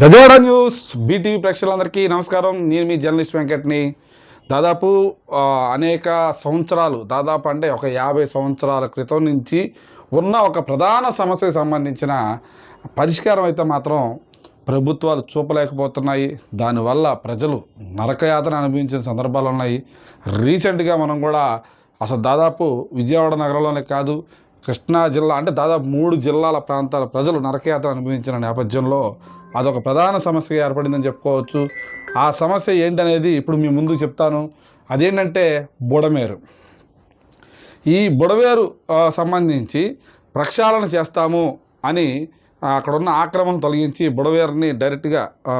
Gajawada news BTV ప్రేక్షకులందరికీ నమస్కారం. నేను మీ జర్నలిస్ట్ వెంకట్ని. దాదాపు అనేక సంవత్సరాలు దాదాపు అంటే ఒక యాభై సంవత్సరాల క్రితం నుంచి ఉన్న ఒక ప్రధాన సమస్యకు సంబంధించిన పరిష్కారం అయితే మాత్రం ప్రభుత్వాలు చూపలేకపోతున్నాయి. దానివల్ల ప్రజలు నరకయాతన అనుభవించిన సందర్భాలు ఉన్నాయి. రీసెంట్గా మనం కూడా అసలు దాదాపు విజయవాడ నగరంలోనే కాదు కృష్ణా జిల్లా అంటే దాదాపు మూడు జిల్లాల ప్రాంతాల ప్రజలు నరకయాత్ర అనుభవించిన నేపథ్యంలో అదొక ప్రధాన సమస్య ఏర్పడిందని చెప్పుకోవచ్చు. ఆ సమస్య ఏంటనేది ఇప్పుడు మీ ముందు చెప్తాను. అదేంటంటే బుడమేరు. ఈ బుడవేరు సంబంధించి ప్రక్షాళన చేస్తాము అని అక్కడ ఉన్న ఆక్రమణ తొలగించి బుడవేరుని డైరెక్ట్గా ఆ,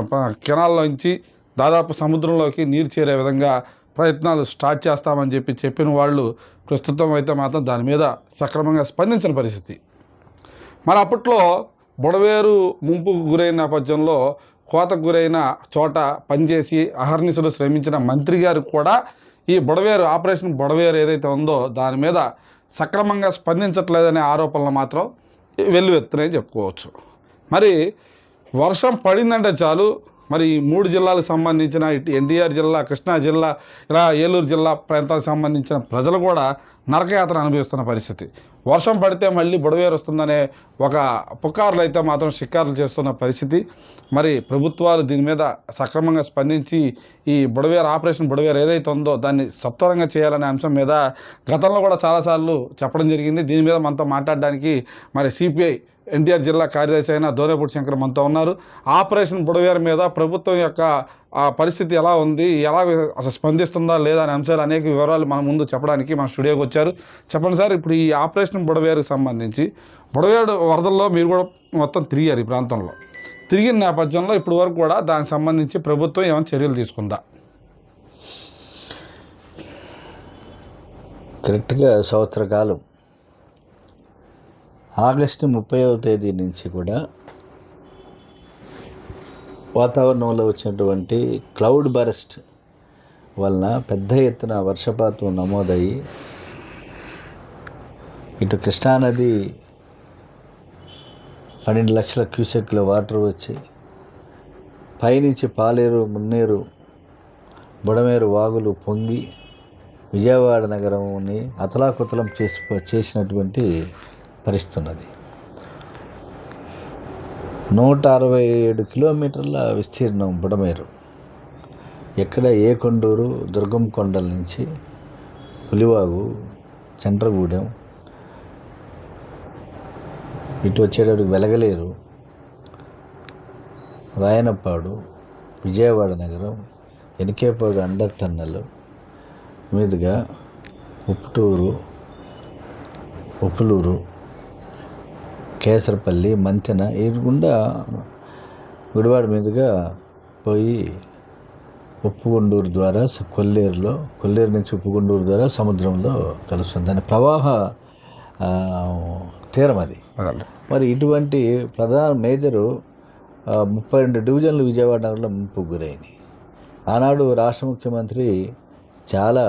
కెనాల్లోంచి దాదాపు సముద్రంలోకి నీరు చేరే విధంగా ప్రయత్నాలు స్టార్ట్ చేస్తామని చెప్పి చెప్పిన వాళ్ళు ప్రస్తుతం అయితే మాత్రం దాని మీద సక్రమంగా స్పందించిన పరిస్థితి. మరి అప్పట్లో బుడవేరు ముంపుకు గురైన నేపథ్యంలో కోతకు గురైన చోట పనిచేసి అహర్నిశలు శ్రమించిన మంత్రి గారు కూడా ఈ బుడవేరు ఆపరేషన్ బుడవేరు ఏదైతే ఉందో దాని మీద సక్రమంగా స్పందించట్లేదనే ఆరోపణలు మాత్రం వెల్లువెత్తున్నాయని చెప్పుకోవచ్చు. మరి వర్షం పడిందంటే చాలు మరి ఈ మూడు జిల్లాలకు సంబంధించిన ఎన్టీఆర్ జిల్లా కృష్ణా జిల్లా ఇలా ఏలూరు జిల్లా ప్రాంతాలకు సంబంధించిన ప్రజలు కూడా నరకయాత్ర అనుభవిస్తున్న పరిస్థితి. వర్షం పడితే మళ్ళీ బుడవేరు వస్తుందనే ఒక పుకార్లు అయితే మాత్రం షికారులు చేస్తున్న పరిస్థితి. మరి ప్రభుత్వాలు దీని మీద సక్రమంగా స్పందించి ఈ బుడవేరు ఆపరేషన్ బుడవేరు ఏదైతే ఉందో దాన్ని సత్వరంగా చేయాలనే అంశం మీద గతంలో కూడా చాలాసార్లు చెప్పడం జరిగింది. దీని మీద మనతో మాట్లాడడానికి మరి సిపిఐ ఎన్టీఆర్ జిల్లా కార్యదర్శి అయిన దోరేపూడి శంకర్ మనతో ఉన్నారు. ఆపరేషన్ బుడవేరు మీద ప్రభుత్వం యొక్క ఆ పరిస్థితి ఎలా ఉంది? ఎలా అసలు స్పందిస్తుందా లేదా అనే అంశాలు అనేక వివరాలు మన ముందు చెప్పడానికి మన స్టూడియోకి వచ్చారు. చెప్పండి సార్ ఇప్పుడు ఈ ఆపరేషన్ బుడవేరుకు సంబంధించి బుడవేరు వరదల్లో మీరు కూడా మొత్తం తిరిగారు ఈ ప్రాంతంలో. తిరిగిన నేపథ్యంలో ఇప్పటి వరకు కూడా దానికి సంబంధించి ప్రభుత్వం ఏమైనా చర్యలు తీసుకుందా? కరెక్ట్గా సంవత్సర కాలం ఆగస్టు ముప్పైవ తేదీ నుంచి కూడా వాతావరణంలో వచ్చినటువంటి క్లౌడ్ బరస్ట్ వలన పెద్ద ఎత్తున వర్షపాతం నమోదయ్యి ఇటు కృష్ణానది పన్నెండు లక్షల క్యూసెక్ల వాటర్ వచ్చి పైనుంచి పాలేరు మున్నేరు బుడమేరు వాగులు పొంగి విజయవాడ నగరంని అతలాకుతలం చేసి చేసినటువంటి భరిస్తున్నది నూట అరవై ఏడు కిలోమీటర్ల విస్తీర్ణం బుడమేరు. ఎక్కడ ఏ కొండూరు దుర్గం కొండల నుంచి పులివాగు చండ్రగూడెం ఇటు వచ్చేటప్పుడు వెలగలేరు రాయనపాడు విజయవాడ నగరం ఎనికేపాడు అండర్ టన్నెల్ మీదుగా ఉప్పుటూరు ఉప్పులూరు కేసరపల్లి మంతెన ఈ గుండా గుడివాడ మీదుగా పోయి ఉప్పుగుండూరు ద్వారా కొల్లేరులో కొల్లేరు నుంచి ఉప్పుగుండూరు ద్వారా సముద్రంలో కలుస్తుంది. దాని ప్రవాహ తీరం అది. మరి ఇటువంటి ప్రధాన మేజరు ముప్పై రెండు డివిజన్లు విజయవాడ నగరంలో ముంపు గురైనాయి. ఆనాడు రాష్ట్ర ముఖ్యమంత్రి చాలా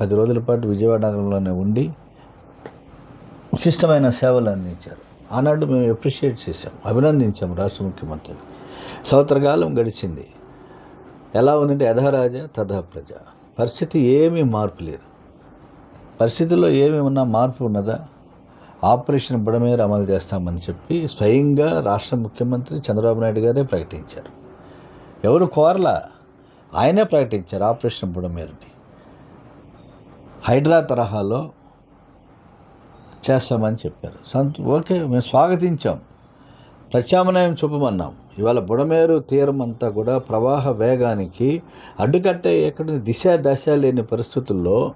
పది రోజుల పాటు విజయవాడ నగరంలోనే ఉండి విశిష్టమైన సేవలు అందించారు. ఆనాడు మేము అప్రిషియేట్ చేశాం అభినందించాం రాష్ట్ర ముఖ్యమంత్రిని. సంవత్సరకాలం గడిచింది. ఎలా ఉందంటే యథారాజ తథా ప్రజ. పరిస్థితి ఏమీ మార్పు లేదు. పరిస్థితుల్లో ఏమి ఉన్నా మార్పు ఉన్నదా? ఆపరేషన్ బుడమేర అమలు చేస్తామని చెప్పి స్వయంగా రాష్ట్ర ముఖ్యమంత్రి చంద్రబాబు నాయుడు గారే ప్రకటించారు. ఎవరు కోరలా? ఆయనే ప్రకటించారు ఆపరేషన్ బుడమేరుని. హైడ్రా తరహాలో చేస్తామని చెప్పారు. సంత ఓకే మేము స్వాగతించాం. ప్రత్యామ్నాయం చూపమన్నాం. ఇవాళ బుడమేరు తీరం అంతా కూడా ప్రవాహ వేగానికి అడ్డుకట్టే ఎక్కడ దిశ దశ లేని పరిస్థితుల్లో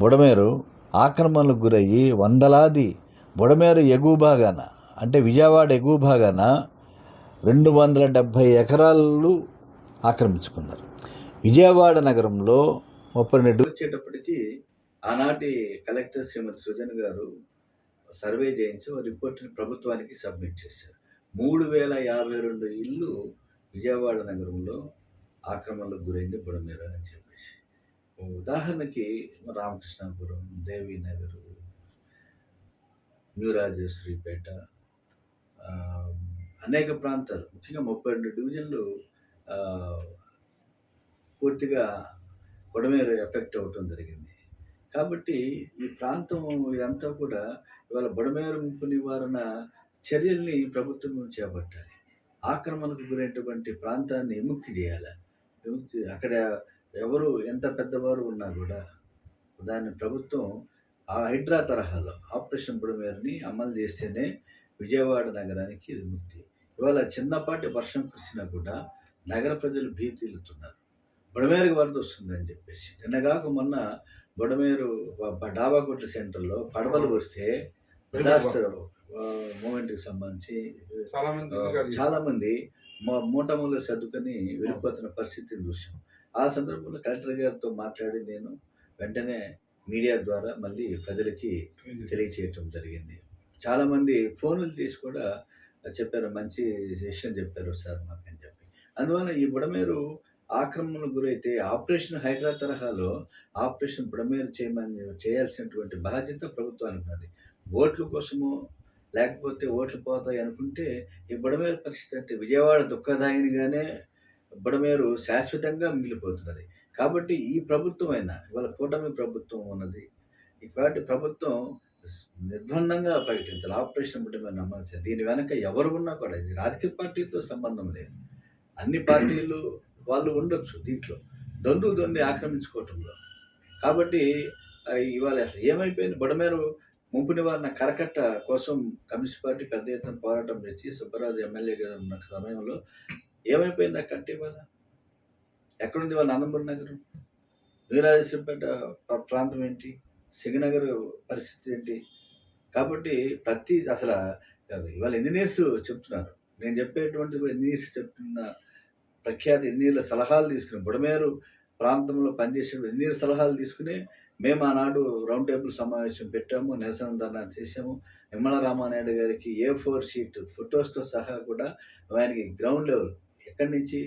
బుడమేరు ఆక్రమణలకు గురయ్యి వందలాది బుడమేరు ఎగువ భాగాన అంటే విజయవాడ ఎగువ భాగాన రెండు వందల డెబ్భై ఎకరాలు ఆక్రమించుకున్నారు. విజయవాడ నగరంలో ముప్పై రెండు వచ్చేటప్పటికీ ఆనాటి కలెక్టర్ శ్రీమతి సుజన్ గారు సర్వే చేయించి రిపోర్ట్ని ప్రభుత్వానికి సబ్మిట్ చేశారు. మూడు వేల యాభై రెండు ఇల్లు విజయవాడ నగరంలో ఆక్రమణలకు గురైంది బుడమేర అని చెప్పేసి. ఉదాహరణకి రామకృష్ణాపురం దేవీనగర్ న్యూరాజశ్రీపేట అనేక ప్రాంతాలు ముఖ్యంగా ముప్పై రెండు డివిజన్లు పూర్తిగా బుడమేరు ఎఫెక్ట్ అవ్వటం జరిగింది. కాబట్టి ఈ ప్రాంతం ఇదంతా కూడా ఇవాళ బుడమేరు ముంపు నివారణ చర్యల్ని ప్రభుత్వం చేపట్టాలి. ఆక్రమణకు గురైనటువంటి ప్రాంతాన్ని విముక్తి చేయాలి. విముక్తి అక్కడ ఎవరు ఎంత పెద్దవారు ఉన్నా కూడా దాన్ని ప్రభుత్వం ఆ హైడ్రా తరహాలో ఆపరేషన్ బుడమేరుని అమలు చేస్తేనే విజయవాడ నగరానికి విముక్తి. ఇవాళ చిన్నపాటి వర్షం కురిసినా కూడా నగర ప్రజలు భీతిల్లుతున్నారు. బుడమేరుకి వరద వస్తుందని చెప్పేసి. నిన్నగాక మొన్న బుడమేరు బ- డాబాకొట్ల సెంటర్లో పడవలు వస్తే డిజాస్టర్ మూమెంట్కి సంబంధించి చాలా మంది మూటములు సర్దుకొని వెళ్ళిపోతున్న పరిస్థితిని చూసాం ఆ సందర్భంలో కలెక్టర్ గారితో మాట్లాడి నేను వెంటనే మీడియా ద్వారా మళ్ళీ ప్రజలకి తెలియచేయటం జరిగింది. చాలామంది ఫోన్లు తీసి కూడా చెప్పారు మంచి విషయం చెప్పారు సార్ మాకు అని చెప్పి. అందువల్ల ఈ బుడమేరు ఆక్రమణకు గురైతే ఆపరేషన్ హైడ్రా తరహాలో ఆపరేషన్ బుడమేరు చేయమని చేయాల్సినటువంటి బాధ్యత ప్రభుత్వానికి ఉన్నది. ఓట్ల కోసము లేకపోతే ఓట్లు పోతాయి అనుకుంటే ఈ బుడమేరు పరిస్థితి అంటే విజయవాడ దుఃఖదాయినిగానే బుడమేరు శాశ్వతంగా మిగిలిపోతున్నది. కాబట్టి ఈ ప్రభుత్వం అయినా ఇవాళ కూటమి ప్రభుత్వం ఉన్నది. ఇలాంటి ప్రభుత్వం నిర్బంధంగా ప్రకటించాలి. ఆపరేషన్ బుడమేరు నమ్మాల్సింది దీని వెనక ఎవరు ఉన్నా కూడా ఇది రాజకీయ పార్టీతో సంబంధం లేదు. అన్ని పార్టీలు వాళ్ళు ఉండొచ్చు దీంట్లో. దొందు దొంది ఆక్రమించుకోవటంలో. కాబట్టి ఇవాళ అసలు ఏమైపోయింది? బుడమేరు ముంపు నివారణ కరకట్ట కోసం కమ్యూనిస్ట్ పార్టీ పెద్ద ఎత్తున పోరాటం చేసి సుబ్బరాజు ఎమ్మెల్యే గారు ఉన్న సమయంలో ఏమైపోయింది ఆ కట్ట ఇవాళ? ఎక్కడుంది వాళ్ళ అనంతపురం నగరం? వీరాజేశ్వరపేట ప్రాంతం ఏంటి? సిగనగర్ పరిస్థితి ఏంటి? కాబట్టి ప్రతి అసలు ఇవాళ ఇంజనీర్స్ చెప్తున్నారు? నేను చెప్పేటువంటి ఇంజనీర్స్ చెప్తున్న? ప్రఖ్యాత ఇంజనీర్ల సలహాలు తీసుకుని బుడమేరు ప్రాంతంలో పనిచేసే ఇంజనీర్ సలహాలు తీసుకుని మేము ఆనాడు రౌండ్ టేబుల్ సమావేశం పెట్టాము నిరసన ధర్నా చేసాము నిమ్మల రామానాయుడు గారికి ఏ ఫోర్ షీట్ ఫొటోస్తో సహా కూడా ఆయనకి గ్రౌండ్ లెవెల్ ఎక్కడి నుంచి?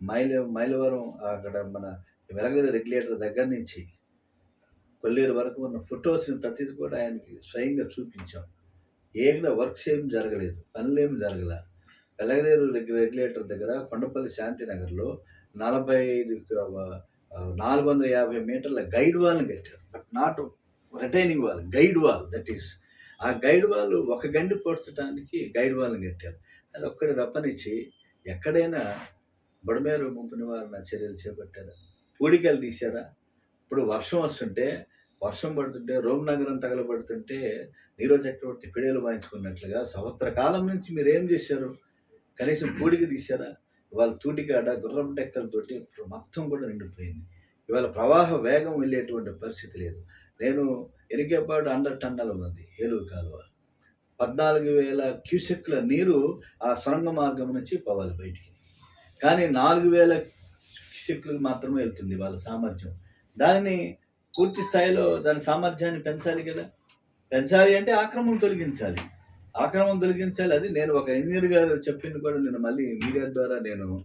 మైల మైలవరం అక్కడ మన వెలగల రెగ్యులేటర్ దగ్గర నుంచి కొల్లేరు వరకు ఉన్న ఫొటోస్ని ప్రతిదీ కూడా ఆయనకి స్వయంగా చూపించాం. ఏమైనా వర్క్స్ ఏం జరగలేదు పనులు ఏం జరగలేదు వెలగలేరు రెగ్యులేటర్ దగ్గర కొండపల్లి శాంతినగర్లో నలభై ఐదు నాలుగు వందల యాభై మీటర్ల గైడ్ వాల్ని కట్టారు. But not retaining wall guide wall that is. ఆ గైడ్ వాల్ ఒక గండి పొడ్చడానికి గైడ్ వాల్ని కట్టారు. అది ఒక్కడి తప్పనిచ్చి ఎక్కడైనా బుడమేరు ముంపు నివారణ చర్యలు చేపట్టారా? పూడికలు తీశారా? ఇప్పుడు వర్షం వస్తుంటే వర్షం పడుతుంటే రోమ్ నగరం తగలబడుతుంటే నీరో చక్రవర్తి పిడేలు వాయించుకున్నట్లుగా సంవత్సర కాలం నుంచి మీరు ఏం చేశారు? కనీసం పూడికి తీశారా? ఇవాళ తూటికాడ గుర్రం డెక్కలతోటి మొత్తం కూడా నిండిపోయింది. ఇవాళ ప్రవాహ వేగం వెళ్ళేటువంటి పరిస్థితి లేదు. నేను ఎనికేపాడు అండర్ టన్నల్ ఉన్నది ఏలూరు కాలువ. పద్నాలుగు వేల క్యూసెక్ల నీరు ఆ సొరంగ మార్గం నుంచి పోవాలి బయటికి. కానీ నాలుగు వేల క్యూసెక్లకు మాత్రమే వెళ్తుంది వాళ్ళ సామర్థ్యం. దానిని పూర్తి స్థాయిలో దాని సామర్థ్యాన్ని పెంచాలి కదా? పెంచాలి అంటే ఆక్రమణ తొలగించాలి. ఆక్రమం తొలగించాలి. అది నేను ఒక ఇంజనీర్ గారు చెప్పింది కూడా నేను మళ్ళీ మీడియా ద్వారా నేను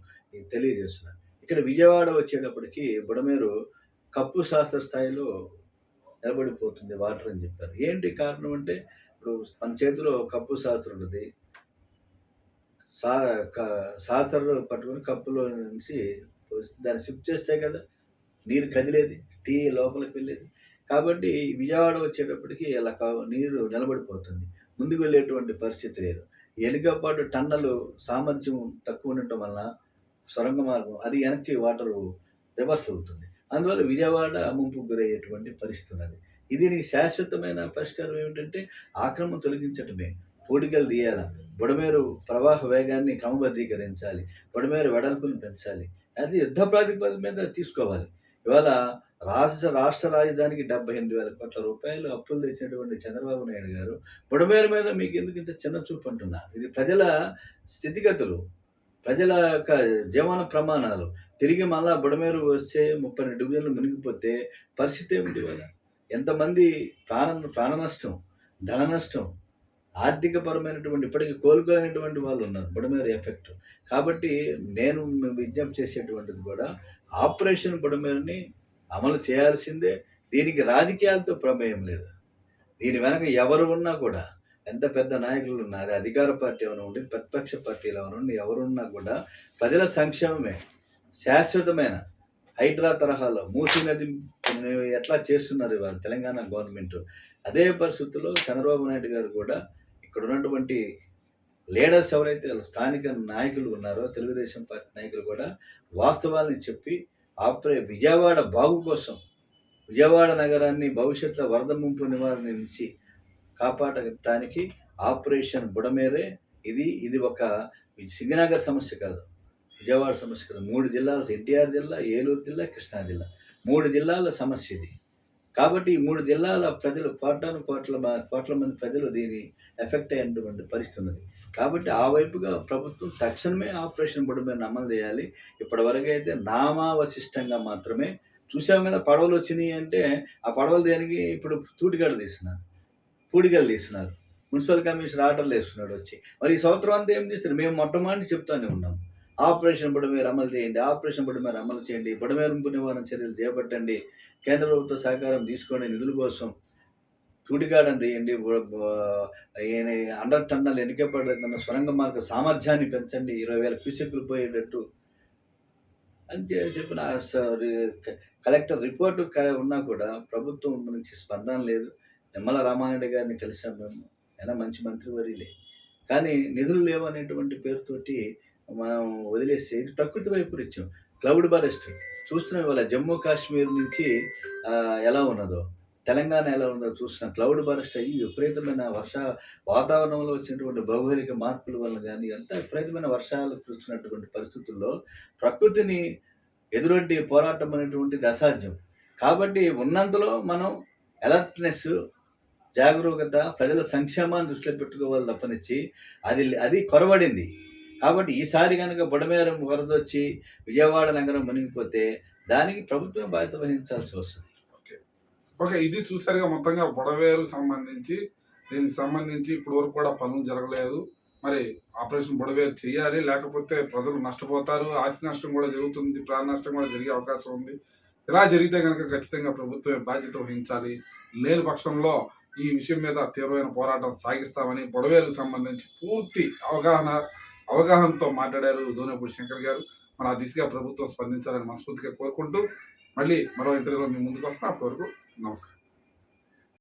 తెలియజేస్తున్నాను ఇక్కడ విజయవాడ వచ్చేటప్పటికి బుడమేరు కప్పు శాస్త్ర స్థాయిలో నిలబడిపోతుంది వాటర్ అని చెప్పారు. ఏంటి కారణం అంటే ఇప్పుడు మన చేతిలో కప్పు శాస్త్రం ఉంటుంది సా క- శాస్త్రం పట్టుకుని కప్పులో నుంచి దాన్ని షిఫ్ట్ చేస్తే కదా నీరు కదిలేది టీ లోపలికి వెళ్ళేది. కాబట్టి విజయవాడ వచ్చేటప్పటికి అలా కా- నీరు నిలబడిపోతుంది. ముందుకు వెళ్ళేటువంటి పరిస్థితి లేదు. ఎలుకపాటు టన్నలు సామర్థ్యం తక్కువ ఉండటం వలన సొరంగ మార్గం అది వెనక్కి వాటర్ రివర్స్ అవుతుంది. అందువల్ల విజయవాడ ముంపు గురయ్యేటువంటి పరిస్థితి ఉన్నది. దీనికి శాశ్వతమైన పరిష్కారం ఏమిటంటే ఆక్రమం తొలగించటమే. పూడికలు తీయాల. బుడమేరు ప్రవాహ వేగాన్ని క్రమబద్ధీకరించాలి. బుడమేరు వెడల్పును పెంచాలి. అది యుద్ధ ప్రాతిపదిక మీద తీసుకోవాలి. ఇవాళ రాష్ట్ర రాష్ట్ర రాజధానికి డెబ్బై ఎనిమిది వేల కోట్ల రూపాయలు అప్పులు తెచ్చినటువంటి చంద్రబాబు నాయుడు గారు బుడమేరు మీద మీకు ఎందుకు ఇంత చిన్న చూపు అంటున్నా? ఇది ప్రజల స్థితిగతులు ప్రజల యొక్క జీవన ప్రమాణాలు. తిరిగి మళ్ళా బుడమేరు వస్తే ముప్పై రెండు డివిజన్లు మునిగిపోతే పరిస్థితి ఏమిటి వాళ్ళ ఎంతమంది ప్రాణ ప్రాణ నష్టం ధన నష్టం ఆర్థిక పరమైనటువంటి ఇప్పటికీ కోలుకోలేనటువంటి వాళ్ళు ఉన్నారు బుడమేరు ఎఫెక్ట్. కాబట్టి నేను విజ్ఞప్తి చేసేటువంటిది కూడా ఆపరేషన్ బుడమేరుని అమలు చేయాల్సిందే. దీనికి రాజకీయాలతో ప్రమేయం లేదు. దీని వెనక ఎవరు ఉన్నా కూడా ఎంత పెద్ద నాయకులు ఉన్నా అది అధికార పార్టీ ఏమైనా ఉండి ప్రతిపక్ష పార్టీలు ఏమైనా ఉండి ఎవరున్నా కూడా ప్రజల సంక్షేమమే. శాశ్వతమైన హైడ్రా తరహాలో మూసీ నది ఎట్లా చేస్తున్నారు ఇవాళ తెలంగాణ గవర్నమెంట్? అదే పరిస్థితుల్లో చంద్రబాబు నాయుడు గారు కూడా ఇక్కడ ఉన్నటువంటి లీడర్స్ ఎవరైతే స్థానిక నాయకులు ఉన్నారో తెలుగుదేశం పార్టీ నాయకులు కూడా వాస్తవాల్ని చెప్పి ఆపరే విజయవాడ బాగు కోసం విజయవాడ నగరాన్ని భవిష్యత్తులో వరద ముంపు నివారణ నుంచి కాపాడటానికి ఆపరేషన్ బుడమేరే. ఇది ఇది ఒక సింగనగర్ సమస్య కాదు. విజయవాడ సమస్య కాదు. మూడు జిల్లాల ఎన్టీఆర్ జిల్లా ఏలూరు జిల్లా కృష్ణా జిల్లా. మూడు జిల్లాల సమస్య ఇది. కాబట్టి ఈ మూడు జిల్లాల ప్రజలు కోటాను కోట్ల కోట్ల మంది ప్రజలు దీని ఎఫెక్ట్ అయినటువంటి పరిస్థితి ఉన్నది. కాబట్టి ఆ వైపుగా ప్రభుత్వం తక్షణమే ఆపరేషన్ బుడమేరను అమలు చేయాలి. ఇప్పటివరకు అయితే నామావశిష్టంగా మాత్రమే చూసాం కదా పడవలు వచ్చినాయి అంటే ఆ పడవలు దేనికి ఇప్పుడు తూటిగడ తీస్తున్నారు. పూడిగలు తీస్తున్నారు. మున్సిపల్ కమిషనర్ ఆర్డర్లు వేస్తున్నాడు వచ్చి. మరి ఈ సంవత్సరం అంతా ఏం తీస్తున్నారు మేము మొట్టమొదటి చెప్తానే ఉన్నాం. ఆపరేషన్ బుడమేరు అమలు చేయండి ఆపరేషన్ బుడమేరు అమలు చేయండి బుడమేరు నివారణ చర్యలు చేపట్టండి. కేంద్ర ప్రభుత్వ సహకారం తీసుకోండి నిధుల కోసం తూటిగాడని తీయండి అండర్ టన్నల్ ఎన్నికపడిన సొరంగ మార్గ సామర్థ్యాన్ని పెంచండి ఇరవై వేల క్యూసెక్లు పోయేటట్టు. అని చెప్పిన స- రి- కలెక్టర్ రిపోర్టు ఉన్నా కూడా ప్రభుత్వం నుంచి స్పందన లేదు. నిమ్మల రామారెడ్డి గారిని కలిసాం మేము. అయినా మంచి మంత్రివర్యులే. కానీ నిధులు లేవనేటువంటి పేరుతోటి మనం వదిలేస్తే ఇది ప్రకృతి వైపరీత్యం క్లౌడ్ బరెస్ట్ చూస్తున్నాం ఇవాళ జమ్మూ కాశ్మీర్ నుంచి ఎలా ఉన్నదో. తెలంగాణ ఎలా ఉందో చూస్తున్నాం. క్లౌడ్ బరెస్ట్ అయ్యి విపరీతమైన వర్ష వాతావరణంలో వచ్చినటువంటి భౌగోళిక మార్పుల వల్ల కానీ అంత విపరీతమైన వర్షాలు కురుస్తున్నటువంటి పరిస్థితుల్లో ప్రకృతిని ఎదురొడ్డి పోరాటం అనేటువంటిది అసాధ్యం. కాబట్టి ఉన్నంతలో మనం అలర్ట్నెస్ జాగరూకత ప్రజల సంక్షేమాన్ని దృష్టిలో పెట్టుకోవాలి తప్పనిచ్చి అది అది కొరబడింది కాబట్టి ఈసారి కనుక బుడమేరం వరద వచ్చి విజయవాడ నగరం మునిగిపోతే దానికి ప్రభుత్వం బాధ్యత వహించాల్సి వస్తుంది. ఓకే. ఇది చూసారుగా మొత్తంగా బుడవేరు సంబంధించి దీనికి సంబంధించి ఇప్పటి వరకు కూడా పనులు జరగలేదు. మరి ఆపరేషన్ బుడవేరు చేయాలి లేకపోతే ప్రజలు నష్టపోతారు ఆస్తి నష్టం కూడా జరుగుతుంది ప్రాణ నష్టం కూడా జరిగే అవకాశం ఉంది. ఇలా జరిగితే కనుక ఖచ్చితంగా ప్రభుత్వమే బాధ్యత వహించాలి. లేని పక్షంలో ఈ విషయం మీద తీవ్రమైన పోరాటం సాగిస్తామని బుడవేరుకు సంబంధించి పూర్తి అవగాహన అవగాహనతో మాట్లాడారు దోనేపూడి శంకర్ గారు. మన ఆ దిశగా ప్రభుత్వం స్పందించాలని మనస్ఫూర్తిగా కోరుకుంటూ మళ్ళీ మరో ఇంటర్వ్యూలో మీ ముందుకు వస్తాం అప్పటి వరకు నమస్కారం.